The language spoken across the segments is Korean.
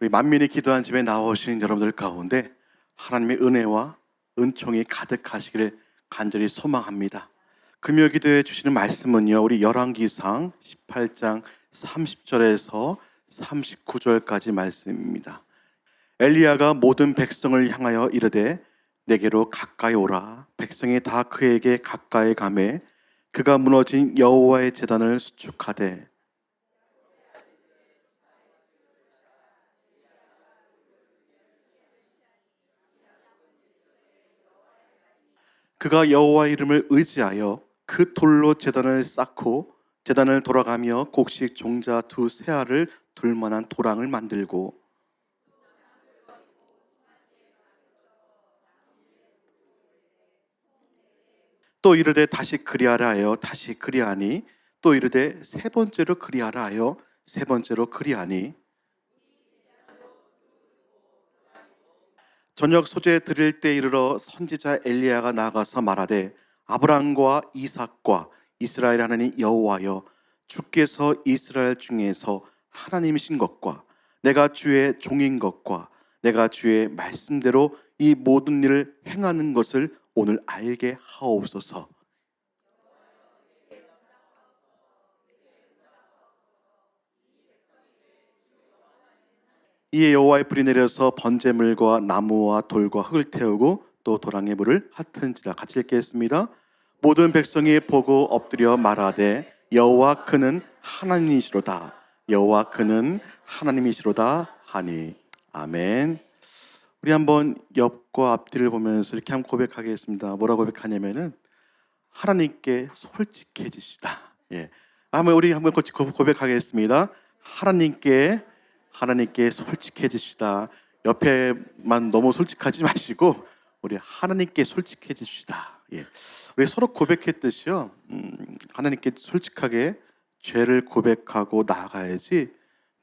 우리 만민이 기도한 집에 나오신 여러분들 가운데 하나님의 은혜와 은총이 가득하시기를 간절히 소망합니다. 금요 기도해 주시는 말씀은요. 우리 열왕기상 18장 30절에서 39절까지 말씀입니다. 엘리야가 모든 백성을 향하여 이르되 내게로 가까이 오라 백성이 다 그에게 가까이 가매 그가 무너진 여호와의 제단을 수축하되 그가 여호와 이름을 의지하여 그 돌로 제단을 쌓고 제단을 돌아가며 곡식 종자 두 세알을 둘 만한 도랑을 만들고 또 이르되 다시 그리하라 하여 다시 그리하니 또 이르되 세 번째로 그리하라 하여 세 번째로 그리하니 저녁 소재 드릴 때 이르러 선지자 엘리야가 나가서 말하되 아브람과 이삭과 이스라엘 하나님 여호와여 주께서 이스라엘 중에서 하나님이신 것과 내가 주의 종인 것과 내가 주의 말씀대로 이 모든 일을 행하는 것을 오늘 알게 하옵소서. 이에 여호와의 불이 내려서 번제물과 나무와 돌과 흙을 태우고 또 도랑의 물을 핫은지라 같이 읽겠습니다. 모든 백성이 보고 엎드려 말하되 여호와 그는 하나님이시로다. 여호와 그는 하나님이시로다 하니 아멘. 우리 한번 옆과 앞뒤를 보면서 이렇게 한번 고백하겠습니다. 뭐라고 고백하냐면은 하나님께 솔직해지시다. 예. 한번 우리 한번 고백하겠습니다. 하나님께 하나님께 솔직해지시다. 옆에만 너무 솔직하지 마시고 우리 하나님께 솔직해지시다. 예. 우리 서로 고백했듯이요. 음, 하나님께 솔직하게 죄를 고백하고 나아가야지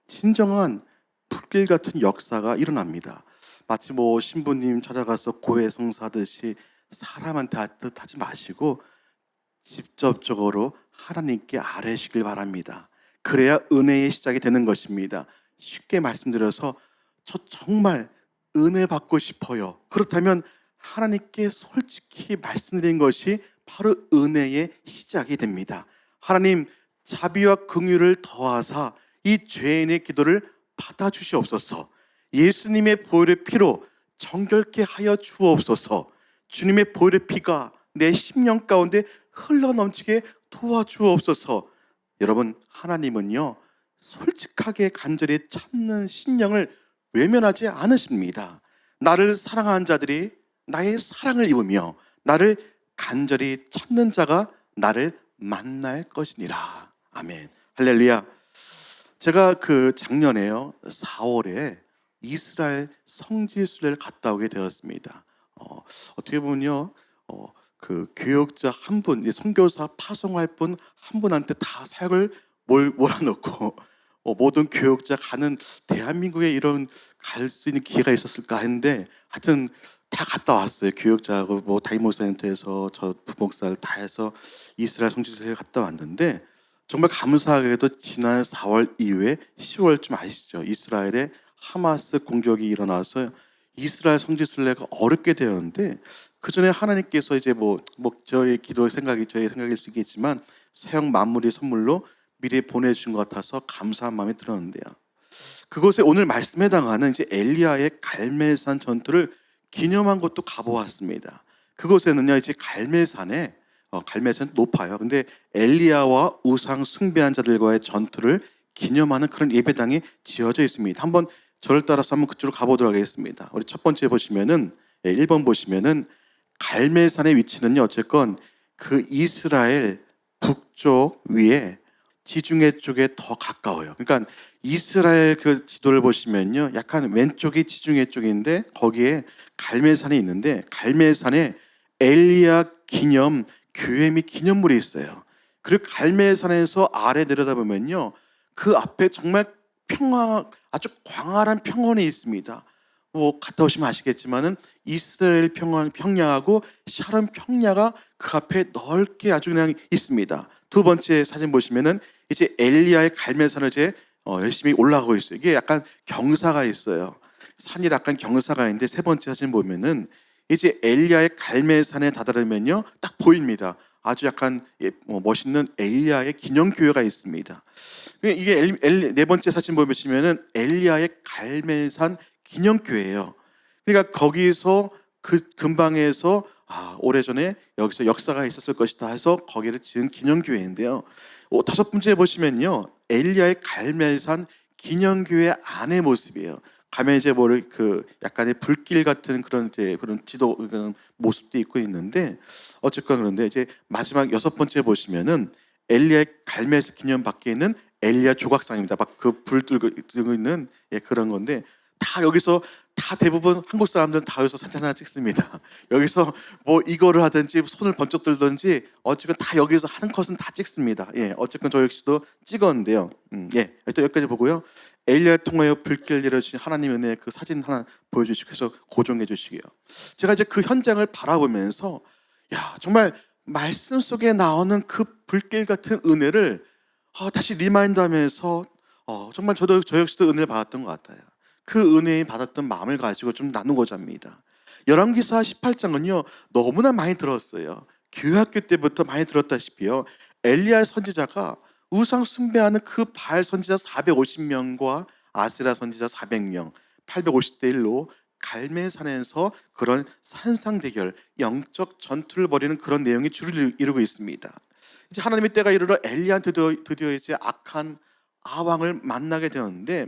진정한 불길 같은 역사가 일어납니다. 마치 뭐 신부님 찾아가서 고해 성사듯이 사람한테 하듯 하지 마시고 직접적으로 하나님께 아뢰시길 바랍니다. 그래야 은혜의 시작이 되는 것입니다. 쉽게 말씀드려서 저 정말 은혜 받고 싶어요. 그렇다면 하나님께 솔직히 말씀드린 것이 바로 은혜의 시작이 됩니다. 하나님 자비와 긍휼을 더하사 이 죄인의 기도를 받아 주시옵소서. 예수님의 보혈의 피로 정결케 하여 주옵소서. 주님의 보혈의 피가 내 심령 가운데 흘러 넘치게 도와주옵소서. 여러분 하나님은요 솔직하게 간절히 참는 심령을 외면하지 않으십니다. 나를 사랑하는 자들이 나의 사랑을 입으며 나를 간절히 참는 자가 나를 만날 것이니라. 아멘. 할렐루야. 제가 그 작년에요 4월에 이스라엘 성지순례를 갔다 오게 되었습니다. 어, 어떻게 보면요, 어, 그 교역자 한 분, 이 선교사 파송할 분 한 분한테 다 사역을 몰, 몰아넣고 어, 모든 교역자 가는 대한민국에 이런 갈 수 있는 기회가 있었을까 했는데 하여튼 다 갔다 왔어요. 교역자하고 뭐 다이모센터에서 저 부목사를 다 해서 이스라엘 성지순례 갔다 왔는데 정말 감사하게도 지난 4월 이후에 10월쯤 아시죠? 이스라엘에 하마스 공격이 일어나서 이스라엘 성지순례가 어렵게 되었는데 그 전에 하나님께서 이제 뭐, 뭐 저의 기도 생각이 저의 생각일 수 있겠지만 사형 만물의 선물로 미리 보내주신 것 같아서 감사한 마음이 들었는데요. 그곳에 오늘 말씀에 해당하는 이제 엘리야의 갈멜산 전투를 기념한 곳도 가보았습니다. 그곳에는요 이제 갈멜산에 어, 갈멜산 높아요. 근데 엘리야와 우상 숭배한 자들과의 전투를 기념하는 그런 예배당이 지어져 있습니다. 한번 저를 따라서 한번 그쪽으로 가보도록 하겠습니다. 우리 첫 번째 보시면은 예, 1번 보시면은 갈멜산의 위치는요 어쨌건 그 이스라엘 북쪽 위에 지중해 쪽에 더 가까워요. 그러니까 이스라엘 그 지도를 보시면요 약간 왼쪽이 지중해 쪽인데 거기에 갈멜산이 있는데 갈멜산에 엘리야 기념 교회 및 기념물이 있어요. 그리고 갈멜산에서 아래 내려다보면요 그 앞에 정말 평화 아주 광활한 평원이 있습니다. 뭐 갔다 오시면 아시겠지만은 이스라엘 평양 평야하고 샤론 평야가 그 앞에 넓게 아주 그냥 있습니다. 두 번째 사진 보시면은 이제 엘리야의 갈멜산을 제 어, 열심히 올라가고 있어요. 이게 약간 경사가 있어요. 산이 약간 경사가 있는데 세 번째 사진 보면은 이제 엘리야의 갈멜산에 다다르면요 딱 보입니다. 아주 약간 예, 뭐 멋있는 엘리야의 기념 교회가 있습니다. 이게 엘, 엘, 네 번째 사진 보시면은 엘리야의 갈멜산 기념 교회예요. 그러니까 거기서 그 근방에서 아 오래전에 여기서 역사가 있었을 것이다 해서 거기를 지은 기념 교회인데요. 오, 다섯 번째 보시면요 엘리야의 갈멜산 기념 교회 안의 모습이에요. 가면 이제 뭐를 그 약간의 불길 같은 그런 이제 그런 지도 그런 모습도 있고 있는데 어쨌건 그런데 이제 마지막 여섯 번째 보시면은 엘리야의 갈멜산 기념 밖에 있는 엘리야 조각상입니다. 막 그 불 들고 들고 있는 예, 그런 건데 다 여기서 다 대부분 한국 사람들은 다 여기서 사진 하나 찍습니다. 여기서 뭐 이거를 하든지 손을 번쩍 들든지 어쨌건 다 여기서 하는 컷은 다 찍습니다. 예, 어쨌건 저 역시도 찍었는데요. 음, 예, 일단 여기까지 보고요. 엘리야 통하여 불길 내려주신 하나님 은혜의 그 사진 하나 보여주시고 해서 고정해 주시게요. 제가 이제 그 현장을 바라보면서 야 정말 말씀 속에 나오는 그 불길 같은 은혜를 어, 다시 리마인드하면서 어, 정말 저도 저 역시도 은혜를 받았던 것 같아요. 그 은혜에 받았던 마음을 가지고 좀 나누고자 합니다. 열왕기사 18장은요 너무나 많이 들었어요. 교학교 때부터 많이 들었다시피요. 엘리야 선지자가 우상 숭배하는 그 바알 선지자 450명과 아세라 선지자 400명, 850대 1로 갈멜산에서 그런 산상 대결, 영적 전투를 벌이는 그런 내용이 주를 이루고 있습니다. 이제 하나님의 때가 이르러 엘리한테 드디어, 이제 악한 아왕을 만나게 되었는데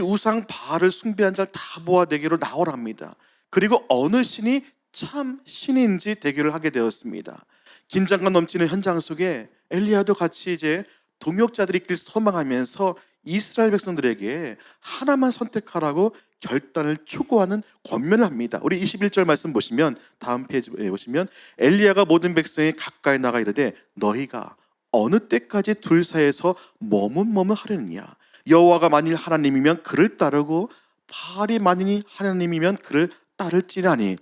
우상 바알을 숭배한 자를 다 모아내기로 나오랍니다. 그리고 어느 신이 참 신인지 대결을 하게 되었습니다. 긴장감 넘치는 현장 속에 엘리야도 같이 이제 동역자들이 있길 소망하면서 이스라엘 백성들에게 하나만 선택하라고 결단을 촉구하는 권면을 합니다. 우리 21절 말씀 보시면 다음 페이지에 보시면 엘리야가 모든 백성에 가까이 나가 이르되 너희가 어느 때까지 둘 사이에서 머뭇머뭇 하려느냐 여호와가 만일 하나님이면 그를 따르고 바알이 만일 하나님이면 그를 따를지라니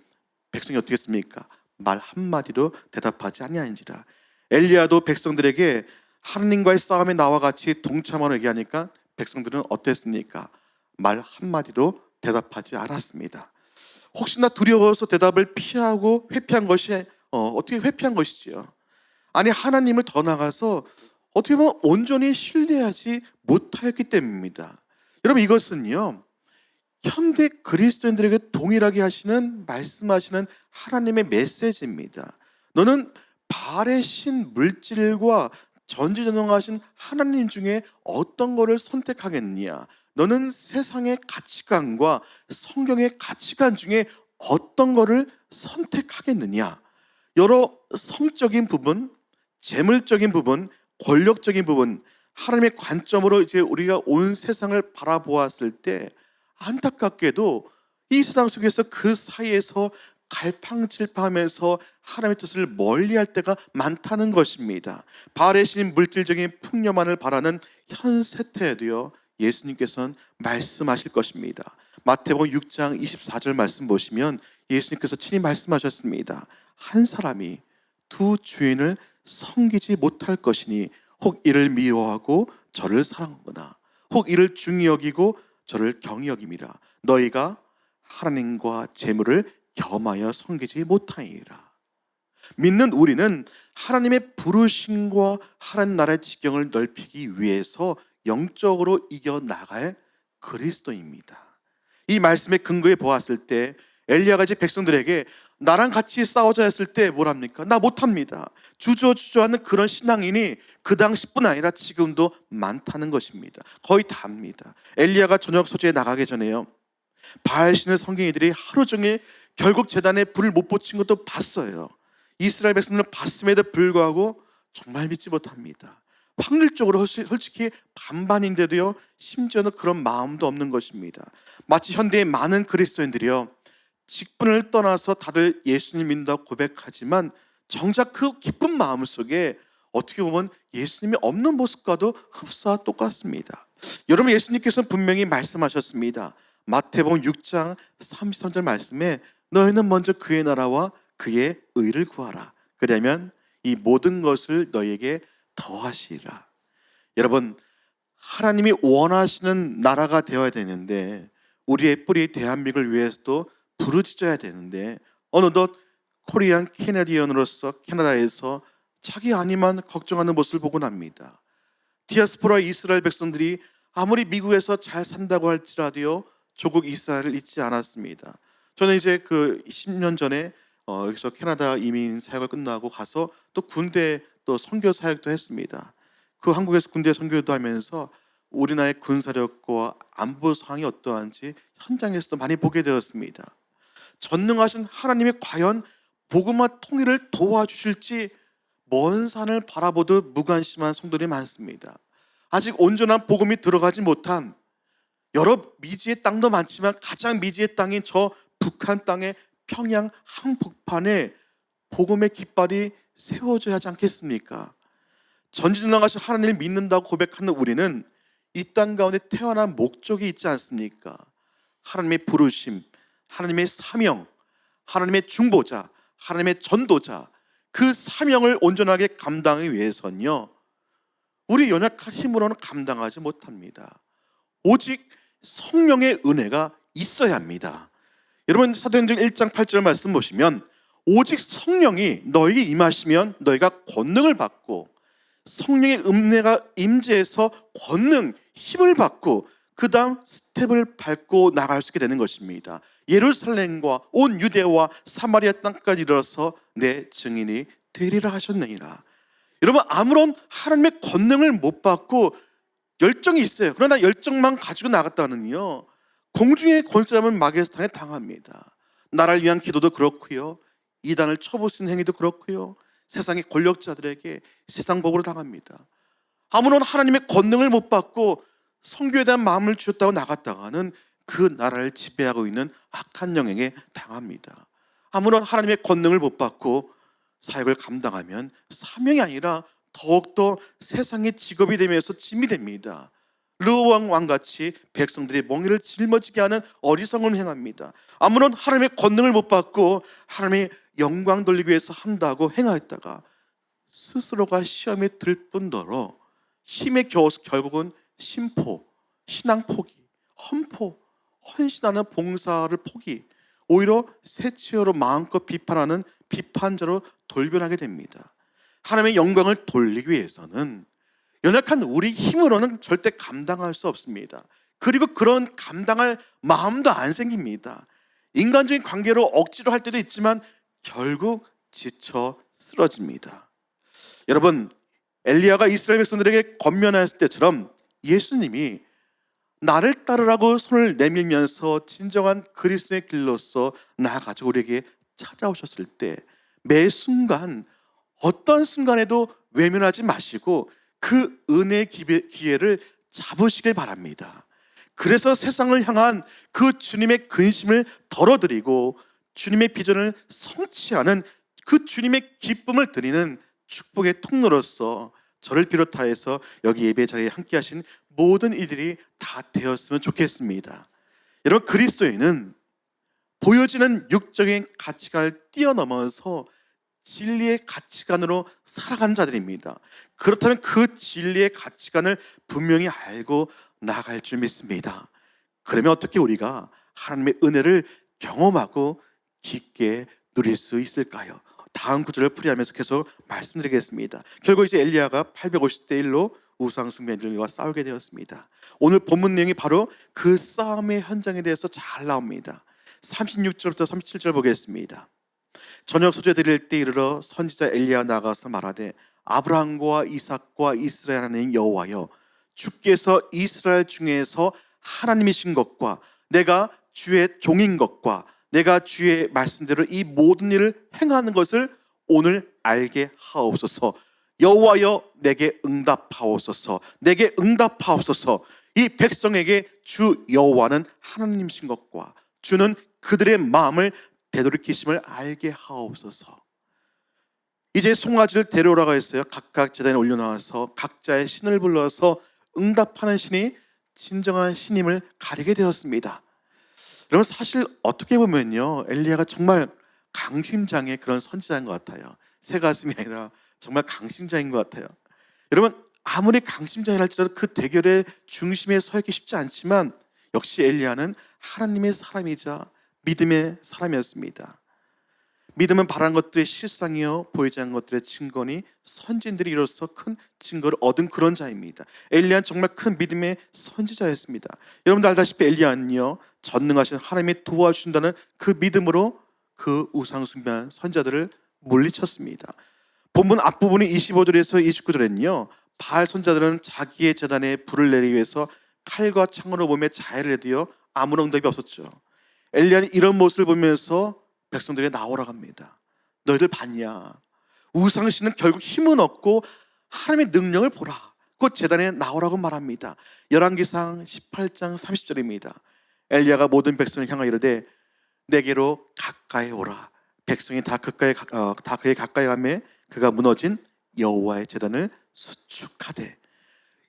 백성이 어떻게 했습니까? 말 한마디도 대답하지 아니하니라 엘리야도 백성들에게 하나님과의 싸움에 나와 같이 동참하는 얘기하니까 백성들은 어땠습니까? 말 한마디도 대답하지 않았습니다. 혹시나 두려워서 대답을 피하고 회피한 것이 어, 어떻게 회피한 것이지요? 아니 하나님을 더 나가서 어떻게 보면 온전히 신뢰하지 못하였기 때문입니다. 여러분 이것은요 현대 그리스도인들에게 동일하게 하시는 말씀하시는 하나님의 메시지입니다. 너는 발의 신 물질과 전지전능하신 하나님 중에 어떤 것을 선택하겠느냐? 너는 세상의 가치관과 성경의 가치관 중에 어떤 것을 선택하겠느냐? 여러 성적인 부분, 재물적인 부분, 권력적인 부분, 하나님의 관점으로 이제 우리가 온 세상을 바라보았을 때 안타깝게도 이 세상 속에서 그 사이에서 갈팡질팡하면서 하나님의 뜻을 멀리할 때가 많다는 것입니다. 바알의 신 물질적인 풍요만을 바라는 현 세태에도요. 예수님께서는 말씀하실 것입니다. 마태복음 6장 24절 말씀 보시면 예수님께서 친히 말씀하셨습니다. 한 사람이 두 주인을 섬기지 못할 것이니 혹 이를 미워하고 저를 사랑하거나 혹 이를 중히 여기고 저를 경히 여김이라 너희가 하나님과 재물을 겸하여 섬기지 못하리라. 믿는 우리는 하나님의 부르심과 하나님 나라의 지경을 넓히기 위해서 영적으로 이겨 나갈 그리스도입니다. 이 말씀의 근거에 보았을 때 엘리야가 이제 백성들에게 나랑 같이 싸우자 했을 때 뭐랍니까? 나 못합니다. 주저주저하는 그런 신앙인이 그 당시뿐 아니라 지금도 많다는 것입니다. 거의 다입니다. 엘리야가 저녁 소재에 나가기 전에요. 바알신을 성경이들이 하루 종일 결국 재단에 불을 못 붙인 것도 봤어요. 이스라엘 백성들은 봤음에도 불구하고 정말 믿지 못합니다. 확률적으로 솔직히 반반인데도요 심지어는 그런 마음도 없는 것입니다. 마치 현대의 많은 그리스도인들이요 직분을 떠나서 다들 예수님 믿는다고 고백하지만 정작 그 기쁜 마음 속에 어떻게 보면 예수님이 없는 모습과도 흡사와 똑같습니다. 여러분 예수님께서는 분명히 말씀하셨습니다. 마태복음 6장 33절 말씀에 너희는 먼저 그의 나라와 그의 의를 구하라. 그러면 이 모든 것을 너에게 더하시리라. 여러분 하나님이 원하시는 나라가 되어야 되는데 우리의 뿌리 대한민국을 위해서도 부르짖어야 되는데 어느덧 코리안 캐나디언으로서 캐나다에서 자기 아니만 걱정하는 모습을 보고 납니다. 디아스포라 이스라엘 백성들이 아무리 미국에서 잘 산다고 할지라도요 조국 이스라엘을 잊지 않았습니다. 저는 이제 그 10년 전에 어, 여기서 캐나다 이민 사역을 끝나고 가서 또 군대 또 선교 사역도 했습니다. 그 한국에서 군대 선교도 하면서 우리나라의 군사력과 안보 상황이 어떠한지 현장에서도 많이 보게 되었습니다. 전능하신 하나님이 과연 복음화 통일을 도와주실지 먼 산을 바라보듯 무관심한 성도들이 많습니다. 아직 온전한 복음이 들어가지 못한 여러 미지의 땅도 많지만 가장 미지의 땅인 저 북한 땅의 평양 한복판에 복음의 깃발이 세워져야 하지 않겠습니까? 전지전능하신 하나님을 믿는다고 고백하는 우리는 이 땅 가운데 태어난 목적이 있지 않습니까? 하나님의 부르심, 하나님의 사명, 하나님의 중보자, 하나님의 전도자 그 사명을 온전하게 감당하기 위해서는요. 우리 연약한 힘으로는 감당하지 못합니다. 오직 성령의 은혜가 있어야 합니다. 여러분 사도행전 1장 8절 말씀 보시면 오직 성령이 너에게 임하시면 너희가 권능을 받고 성령의 은혜가 임재해서 권능, 힘을 받고 그 다음 스텝을 밟고 나갈 수 있게 되는 것입니다. 예루살렘과 온 유대와 사마리아 땅까지 이르러서 내 증인이 되리라 하셨느니라. 여러분 아무런 하나님의 권능을 못 받고 열정이 있어요. 그러나 열정만 가지고 나갔다는요. 공중의 권세 잡은 마귀의 스탄에 당합니다. 나라를 위한 기도도 그렇고요. 이단을 쳐부수는 행위도 그렇고요. 세상의 권력자들에게 세상 법으로 당합니다. 아무런 하나님의 권능을 못 받고 성교에 대한 마음을 주셨다고 나갔다가는 그 나라를 지배하고 있는 악한 영에게 당합니다. 아무런 하나님의 권능을 못 받고 사역을 감당하면 사명이 아니라 더욱더 세상의 직업이 되면서 짐이 됩니다. 르왕 왕같이 백성들의 멍에를 짊어지게 하는 어리석음을 행합니다. 아무런 하나님의 권능을 못 받고 하나님의 영광 돌리기 위해서 한다고 행하였다가 스스로가 시험에 들 뿐더러 힘에 겨워서 결국은 심포, 신앙 포기, 험포, 헌신하는 봉사를 포기, 오히려 세치어로 마음껏 비판하는 비판자로 돌변하게 됩니다. 하나님의 영광을 돌리기 위해서는 연약한 우리 힘으로는 절대 감당할 수 없습니다. 그리고 그런 감당할 마음도 안 생깁니다. 인간적인 관계로 억지로 할 때도 있지만 결국 지쳐 쓰러집니다. 여러분, 엘리야가 이스라엘 백성들에게 권면했을 때처럼 예수님이 나를 따르라고 손을 내밀면서 진정한 그리스도의 길로서 나아가지고 우리에게 찾아오셨을 때 매 순간 어떤 순간에도 외면하지 마시고 그 은혜의 기회- 기회를 잡으시길 바랍니다. 그래서 세상을 향한 그 주님의 근심을 덜어드리고 주님의 비전을 성취하는 그 주님의 기쁨을 드리는 축복의 통로로서 저를 비롯하여서 여기 예배 자리에 함께 하신 모든 이들이 다 되었으면 좋겠습니다. 여러분 그리스도인은 보여지는 육적인 가치관을 뛰어넘어서 진리의 가치관으로 살아간 자들입니다. 그렇다면 그 진리의 가치관을 분명히 알고 나갈 줄 믿습니다. 그러면 어떻게 우리가 하나님의 은혜를 경험하고 깊게 누릴 수 있을까요? 다음 구절을 풀이하면서 계속 말씀드리겠습니다. 결국 이제 엘리야가 850대 1로 우상 숭배들과 싸우게 되었습니다. 오늘 본문 내용이 바로 그 싸움의 현장에 대해서 잘 나옵니다. 36절부터 37절 보겠습니다. 저녁 소재 드릴 때 이르러 선지자 엘리야 나가서 말하되 아브라함과 이삭과 이스라엘 하나님 여호와여 주께서 이스라엘 중에서 하나님이신 것과 내가 주의 종인 것과 내가 주의 말씀대로 이 모든 일을 행하는 것을 오늘 알게 하옵소서. 여호와여 내게 응답하옵소서. 내게 응답하옵소서. 이 백성에게 주 여호와는 하나님이신 것과 주는 그들의 마음을 되돌이키심을 알게 하옵소서. 이제 송아지를 데려오라고 했어요. 각각 제단에 올려놓아서 각자의 신을 불러서 응답하는 신이 진정한 신임을 가리게 되었습니다. 여러분 사실 어떻게 보면요 엘리야가 정말 강심장의 그런 선지자인 것 같아요. 새 가슴이 아니라 정말 강심장인 것 같아요. 여러분 아무리 강심장이라 할지라도 그 대결의 중심에 서 있기 쉽지 않지만 역시 엘리야는 하나님의 사람이자 믿음의 사람이었습니다. 믿음은 바란 것들의 실상이요 보이지 않는 것들의 증거니 선진들이 이로써 큰 증거를 얻은 그런 자입니다. 엘리야는 정말 큰 믿음의 선지자였습니다. 여러분들 알다시피 엘리야는요 전능하신 하나님이 도와주신다는 그 믿음으로 그 우상 숭배한 선자들을 물리쳤습니다. 본문 앞부분이 25절에서 29절에는요 바알 선자들은 자기의 재단에 불을 내리기 위해서 칼과 창으로 몸에 자해를 해도요 아무런 응답이 없었죠. 엘리야는 이런 모습을 보면서 백성들이 나오라고 합니다. 너희들 봤냐? 우상신은 결국 힘은 없고 하나님의 능력을 보라. 곧 재단에 나오라고 말합니다. 열왕기상 18장 30절입니다. 엘리야가 모든 백성을 향하여 이르되 내게로 가까이 오라. 백성이 다 가까이 가- 어, 다 그에 가까이 가매 그가 무너진 여호와의 재단을 수축하되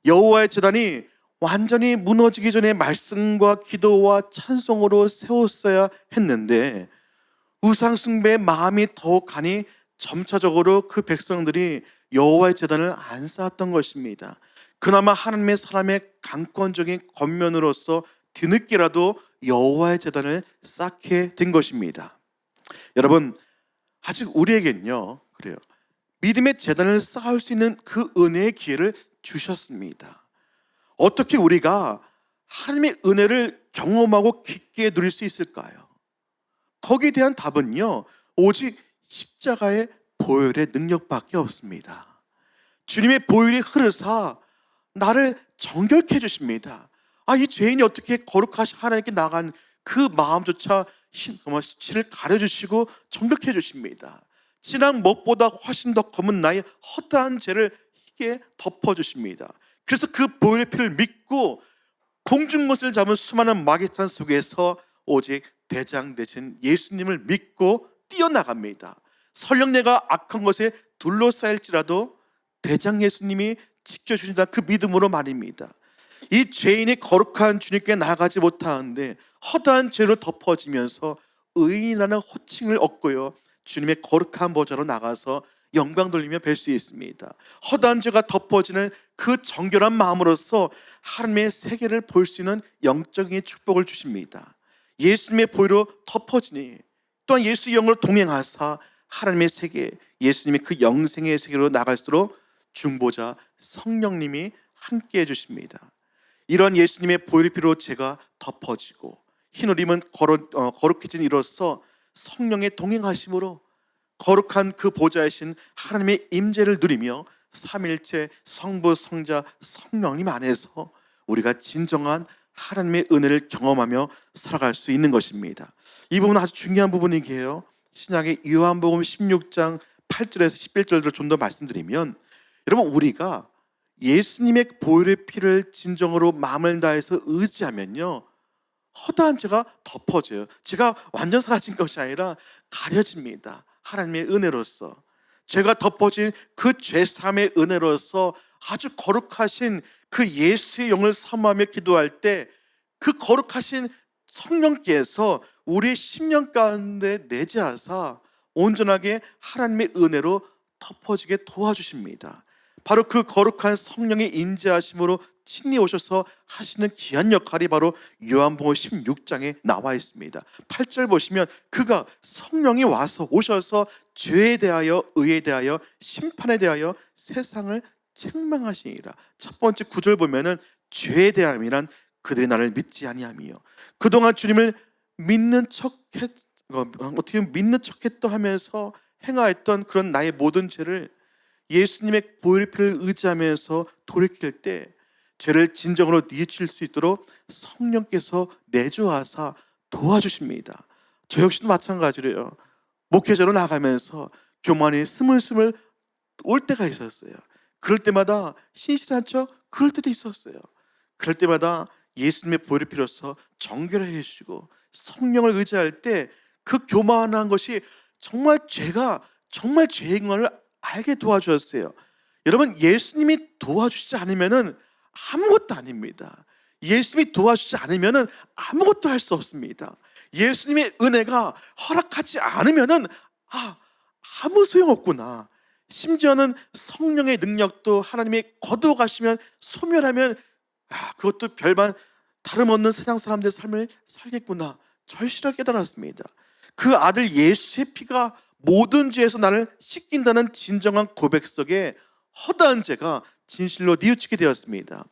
여호와의 재단이 완전히 무너지기 전에 말씀과 기도와 찬송으로 세웠어야 했는데 우상 숭배의 마음이 더욱 가니 점차적으로 그 백성들이 여호와의 재단을 안 쌓았던 것입니다. 그나마 하나님의 사람의 강권적인 겉면으로서 뒤늦게라도 여호와의 재단을 쌓게 된 것입니다. 여러분 아직 우리에겐요 그래요 믿음의 재단을 쌓을 수 있는 그 은혜의 기회를 주셨습니다. 어떻게 우리가 하나님의 은혜를 경험하고 깊게 누릴 수 있을까요? 거기에 대한 답은요, 오직 십자가의 보혈의 능력밖에 없습니다. 주님의 보혈이 흐르사 나를 정결케 해 주십니다. 아, 이 죄인이 어떻게 거룩하신 하나님께 나간 그 마음조차 흰- 정말 수치를 가려주시고 정결케 해주십니다. 진한 먹보다 훨씬 더 검은 나의 허다한 죄를 희게 덮어주십니다. 그래서 그 보혈의 피를 믿고 공중것을 잡은 수많은 마귀탄 속에서 오직 대장 되신 예수님을 믿고 뛰어나갑니다. 설령 내가 악한 것에 둘러싸일지라도 대장 예수님이 지켜주신다 그 믿음으로 말입니다. 이 죄인이 거룩한 주님께 나아가지 못하는데 허다한 죄로 덮어지면서 의인이라는 호칭을 얻고요. 주님의 거룩한 보좌로 나가서 영광 돌리며 뵐 수 있습니다. 허다한 죄가 덮어지는 그 정결한 마음으로서 하나님의 세계를 볼 수 있는 영적인 축복을 주십니다. 예수님의 보혈로 덮어지니 또한 예수 영으로 동행하사 하나님의 세계, 예수님의 그 영생의 세계로 나갈수록 중보자 성령님이 함께 해 주십니다. 이런 예수님의 보혈의 피로 제가 덮어지고 흰 옷임은 거룩, 어, 거룩해진 이로써 성령의 동행하심으로 거룩한 그 보좌이신 하나님의 임재를 누리며 삼일체 성부 성자 성령님 안에서 우리가 진정한 하나님의 은혜를 경험하며 살아갈 수 있는 것입니다. 이 부분은 아주 중요한 부분이게요. 신약의 요한복음 16장 8절에서 11절을 좀 더 말씀드리면 여러분 우리가 예수님의 보혈의 피를 진정으로 마음을 다해서 의지하면요. 허다한 죄가 덮어져요. 제가 완전 사라진 것이 아니라 가려집니다. 하나님의 은혜로서 죄가 덮어진 그 죄삼의 은혜로서 아주 거룩하신 그 예수의 영을 사모하며 기도할 때 그 거룩하신 성령께서 우리의 심령 가운데 내재하사 온전하게 하나님의 은혜로 덮어지게 도와주십니다. 바로 그 거룩한 성령의 임재하심으로 친히 오셔서 하시는 귀한 역할이 바로 요한복음 16장에 나와 있습니다. 8절 보시면 그가 성령이 와서 오셔서 죄에 대하여 의에 대하여 심판에 대하여 세상을 책망하시니라. 첫 번째 구절 보면은 죄에 대함이란 그들이 나를 믿지 아니함이요. 그동안 주님을 믿는 척했 어, 어떻게 믿는 척했다 하면서 행하였던 그런 나의 모든 죄를 예수님의 보혈의 피를 의지하면서 돌이킬 때 죄를 진정으로 뉘우칠 수 있도록 성령께서 내주하사 도와주십니다. 저 역시도 마찬가지로요. 목회자로 나가면서 교만이 스물스물 올 때가 있었어요. 그럴 때마다 신실한 척 그럴 때도 있었어요. 그럴 때마다 예수님의 보혈을 필요서 정결해 주시고 성령을 의지할 때 그 교만한 것이 정말 죄가 정말 죄인 걸 알게 도와주었어요. 여러분 예수님이 도와주시지 않으면은 아무것도 아닙니다. 예수님이 도와주지 않으면은 아무것도 할 수 없습니다. 예수님의 은혜가 허락하지 않으면은 아 아무 소용 없구나. 심지어는 성령의 능력도 하나님이 거두어 가시면 소멸하면 아, 그것도 별반 다름없는 세상 사람들의 삶을 살겠구나 절실하게 깨달았습니다. 그 아들 예수의 피가 모든 죄에서 나를 씻긴다는 진정한 고백 속에 허다한 죄가 진실로 뉘우치게 되었습니다.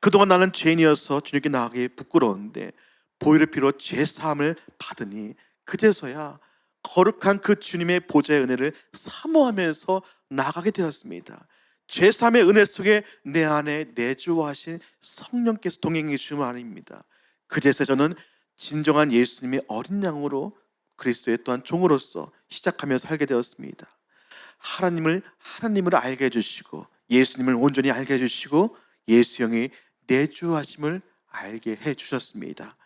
그동안 나는 죄인이어서 주님께 나가기 부끄러웠는데 보혈의 피로 죄 사함을 받으니 그제서야 거룩한 그 주님의 보좌의 은혜를 사모하면서 나가게 되었습니다. 죄 사함의 은혜 속에 내 안에 내주하신 성령께서 동행해 주심을 아닙니다. 그제서 저는 진정한 예수님의 어린 양으로 그리스도의 또한 종으로서 시작하며 살게 되었습니다. 하나님을 하나님을 알게 해주시고 예수님을 온전히 알게 해주시고 예수 형이 내주하심을 알게 해주셨습니다.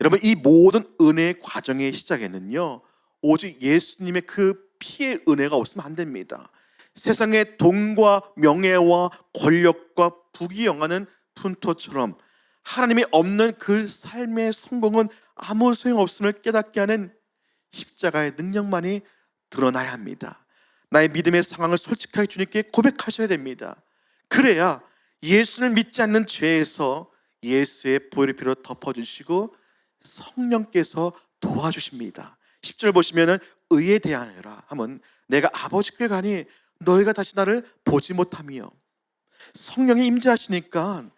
여러분 이 모든 은혜의 과정의 시작에는요 오직 예수님의 그 피의 은혜가 없으면 안 됩니다. 세상의 돈과 명예와 권력과 부귀 영화는 푼토처럼 하나님이 없는 그 삶의 성공은 아무 소용 없음을 깨닫게 하는 십자가의 능력만이 드러나야 합니다. 나의 믿음의 상황을 솔직하게 주님께 고백하셔야 됩니다. 그래야 예수를 믿지 않는 죄에서 예수의 보혈의 피로 덮어주시고 성령께서 도와주십니다. 10절 보시면은 의에 대하여라 하면 내가 아버지께 가니 너희가 다시 나를 보지 못하며 성령이 임재하시니까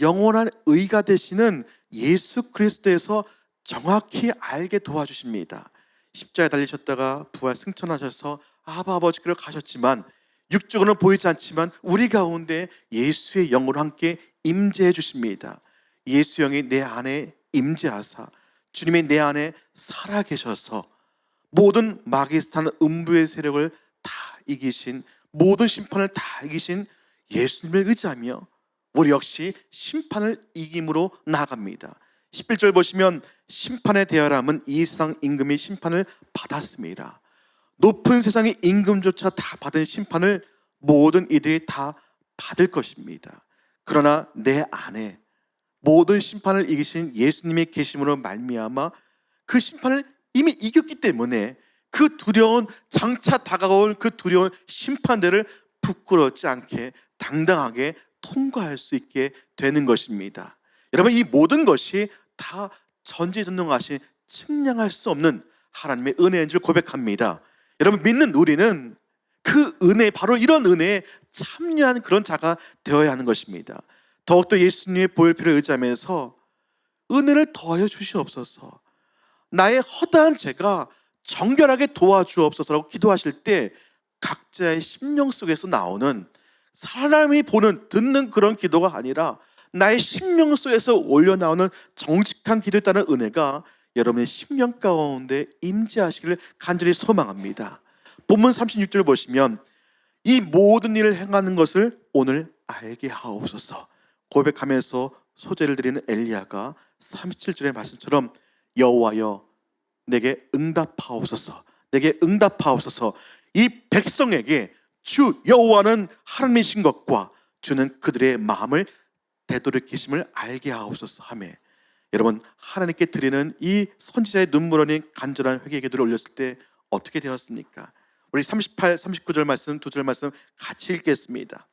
영원한 의가 되시는 예수 그리스도에서 정확히 알게 도와주십니다. 십자가에 달리셨다가 부활 승천하셔서 아바 아버지께로 가셨지만 육적으로는 보이지 않지만 우리 가운데 예수의 영으로 함께 임재해 주십니다. 예수 영이 내 안에 임재하사 주님이 내 안에 살아 계셔서 모든 마귀 스탄 음부의 세력을 다 이기신 모든 심판을 다 이기신 예수님을 의지하며 우리 역시 심판을 이김으로 나아갑니다. 11절 보시면 심판의 대열함은 이 세상 임금이 심판을 받았습니다. 높은 세상의 임금조차 다 받은 심판을 모든 이들이 다 받을 것입니다. 그러나 내 안에 모든 심판을 이기신 예수님의 계심으로 말미암아 그 심판을 이미 이겼기 때문에 그 두려운 장차 다가올 그 두려운 심판대를 부끄럽지 않게 당당하게 통과할 수 있게 되는 것입니다. 여러분 이 모든 것이 다 전지전능하신 측량할 수 없는 하나님의 은혜인 줄 고백합니다. 여러분 믿는 우리는 그 은혜 바로 이런 은혜에 참여하는 그런 자가 되어야 하는 것입니다. 더욱더 예수님의 보혈피를 의지하면서 은혜를 더하여 주시옵소서. 나의 허다한 죄가 정결하게 도와주옵소서라고 기도하실 때 각자의 심령 속에서 나오는 사람이 보는 듣는 그런 기도가 아니라 나의 심령 속에서 올려 나오는 정직한 따른 은혜가 여러분의 심령 가운데 임재하시기를 간절히 소망합니다. 본문 36절 보시면 이 모든 일을 행하는 것을 오늘 알게 하옵소서 고백하면서 소재를 드리는 엘리야가 37절의 말씀처럼 여호와여 내게 응답하옵소서 내게 응답하옵소서 이 백성에게 주 여호와는 하나님이신 것과 주는 그들의 마음을 되돌이키심을 알게 하옵소서 하매 여러분 하나님께 드리는 이 선지자의 눈물 어린 간절한 회개 기도를 올렸을 때 어떻게 되었습니까? 우리 38, 39절 말씀 두 절 말씀 같이 읽겠습니다.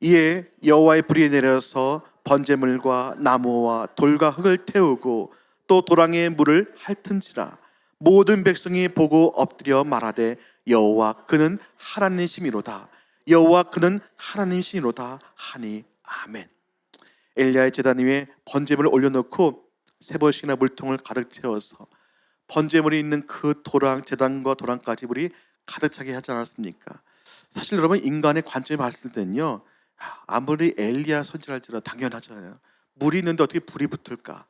이에 여호와의 불이 내려서 번제물과 나무와 돌과 흙을 태우고 또 도랑의 물을 핥은지라 모든 백성이 보고 엎드려 말하되 여호와 그는 하나님이시미로다 여호와 그는 하나님이시미로다 하니 아멘. 엘리야의 제단 위에 번제물을 올려놓고 세 번씩이나 물통을 가득 채워서 번제물이 있는 그 도랑 제단과 도랑까지 물이 가득 차게 하지 않았습니까? 사실 여러분 인간의 관점에 봤을 때는요 아무리 엘리야 선지할지라 당연하잖아요. 물이 있는데 어떻게 불이 붙을까?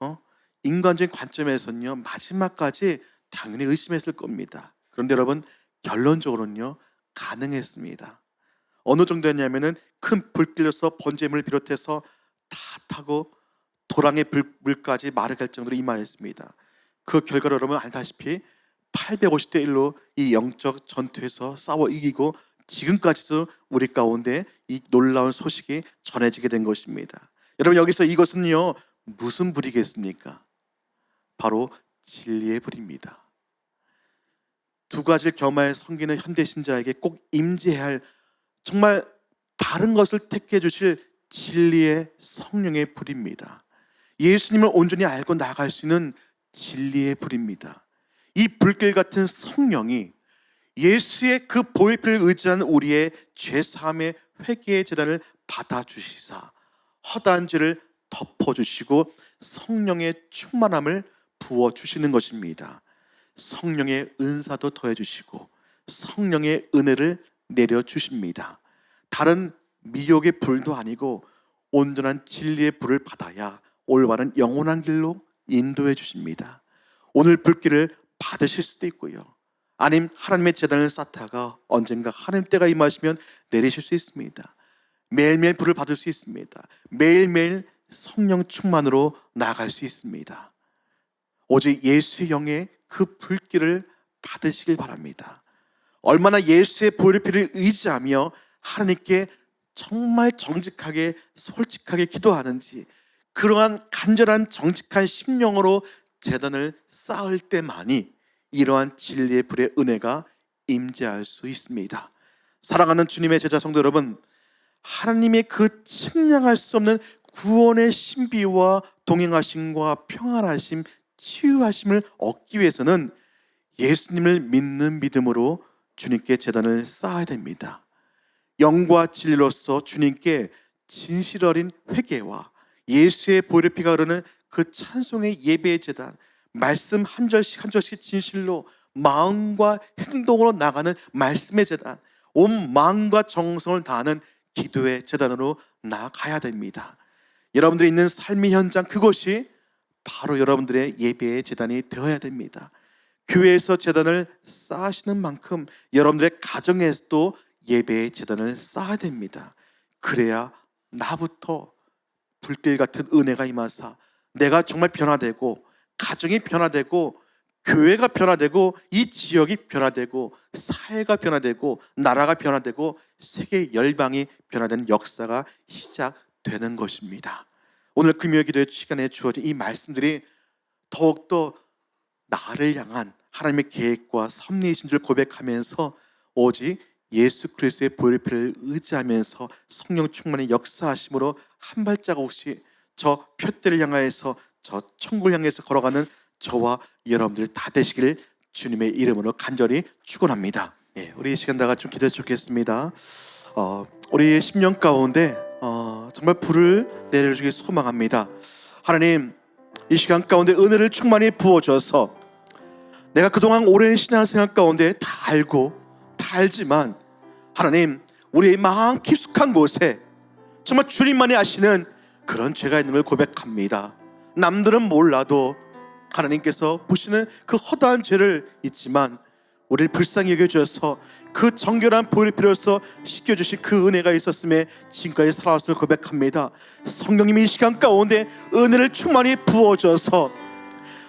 어? 인간적인 관점에서는요 마지막까지 당연히 의심했을 겁니다. 그런데 여러분 결론적으로는요 가능했습니다. 어느 정도였냐면은 큰 불길로서 번제물 비롯해서 다 타고 도랑의 불, 물까지 마르게 할 정도로 임하였습니다. 그 결과로 여러분 알다시피 850대 1로 이 영적 전투에서 싸워 이기고 지금까지도 우리 가운데 이 놀라운 소식이 전해지게 된 것입니다. 여러분 여기서 이것은요 무슨 불이겠습니까? 바로 진리의 불입니다. 두 가지를 겸하여 섬기는 현대 신자에게 꼭 임재해야 할 정말 다른 것을 택해 주실 진리의 성령의 불입니다. 예수님을 온전히 알고 나갈 수 있는 진리의 불입니다. 이 불길 같은 성령이 예수의 그 보혈을 의지한 우리의 죄 사함의 회개의 재단을 받아 주시사 허다한 죄를 덮어 주시고 성령의 충만함을 부어 주시는 것입니다. 성령의 은사도 더해 주시고 성령의 은혜를 내려 주십니다. 다른 미혹의 불도 아니고 온전한 진리의 불을 받아야 올바른 영원한 길로 인도해 주십니다. 오늘 불길을 받으실 수도 있고요. 아님 하나님의 재단을 쌓다가 언젠가 하나님 때가 임하시면 내리실 수 있습니다. 매일매일 불을 받을 수 있습니다. 매일매일 성령 충만으로 나아갈 수 있습니다. 오직 예수의 영의 그 불길을 받으시길 바랍니다. 얼마나 예수의 보혈피를 의지하며 하나님께 정말 정직하게 솔직하게 기도하는지 그러한 간절한 정직한 심령으로 재단을 쌓을 때만이 이러한 진리의 불의 은혜가 임재할 수 있습니다. 사랑하는 주님의 제자 성도 여러분, 하나님의 그 측량할 수 없는 구원의 신비와 동행하심과 평안하심, 치유하심을 얻기 위해서는 예수님을 믿는 믿음으로 주님께 재단을 쌓아야 됩니다. 영과 진리로서 주님께 진실 어린 회개와 예수의 보혈의 피가 흐르는 그 찬송의 예배의 재단, 말씀 한 절씩 한 절씩 진실로 마음과 행동으로 나가는 말씀의 재단, 온 마음과 정성을 다하는 기도의 재단으로 나아가야 됩니다. 여러분들이 있는 삶의 현장 그것이 바로 여러분들의 예배의 재단이 되어야 됩니다. 교회에서 재단을 쌓으시는 만큼 여러분들의 가정에서도 예배의 재단을 쌓아야 됩니다. 그래야 나부터 불길 같은 은혜가 임하사 내가 정말 변화되고 가정이 변화되고 교회가 변화되고 이 지역이 변화되고 사회가 변화되고 나라가 변화되고 세계 열방이 변화되는 역사가 시작되는 것입니다. 오늘 금요 기도의 시간에 주어진 이 말씀들이 더욱더 나를 향한 하나님의 계획과 섭리이신 줄 고백하면서 오직 예수 그리스도의 보혈피를 의지하면서 성령 충만의 역사하심으로 한 발자국씩 저 표대를 향하여서 저 천국을 향해서 걸어가는 저와 여러분들 다 되시길 주님의 이름으로 간절히 축원합니다. 예, 우리 이 시간 다 같이 좀 기도해 주겠습니다. 어, 우리 10년 가운데 어, 정말 불을 내려주길 소망합니다. 하나님 이 시간 가운데 은혜를 충만히 부어줘서 내가 그동안 오랜 신앙생활 가운데 다 알고 다 알지만 하나님 우리의 마음 깊숙한 곳에 정말 주님만이 아시는 그런 죄가 있는 걸 고백합니다. 남들은 몰라도 하나님께서 보시는 그 허다한 죄를 있지만 우리를 불쌍히 여겨주셔서 그 정결한 보혈의 피로서 씻겨주신 그 은혜가 있었음에 지금까지 살아왔음을 고백합니다. 성령님이 이 시간 가운데 은혜를 충만히 부어줘서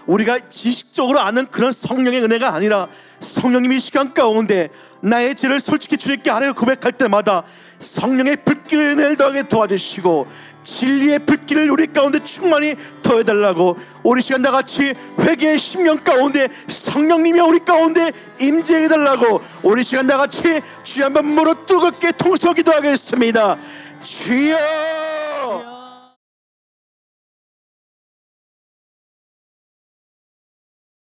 우리가 지식적으로 아는 그런 성령의 은혜가 아니라 성령님이 이 시간 가운데 나의 죄를 솔직히 주님께 아뢰고 고백할 때마다 성령의 불길의 은혜를 더하게 도와주시고 진리의 불길을 우리 가운데 충만히 더해달라고 우리 시간 다 같이 회개의 심령 가운데 성령님이 우리 가운데 임재해달라고 우리 시간 다 같이 주여 한번 무릎 뜨겁게 통서 기도하겠습니다. 주여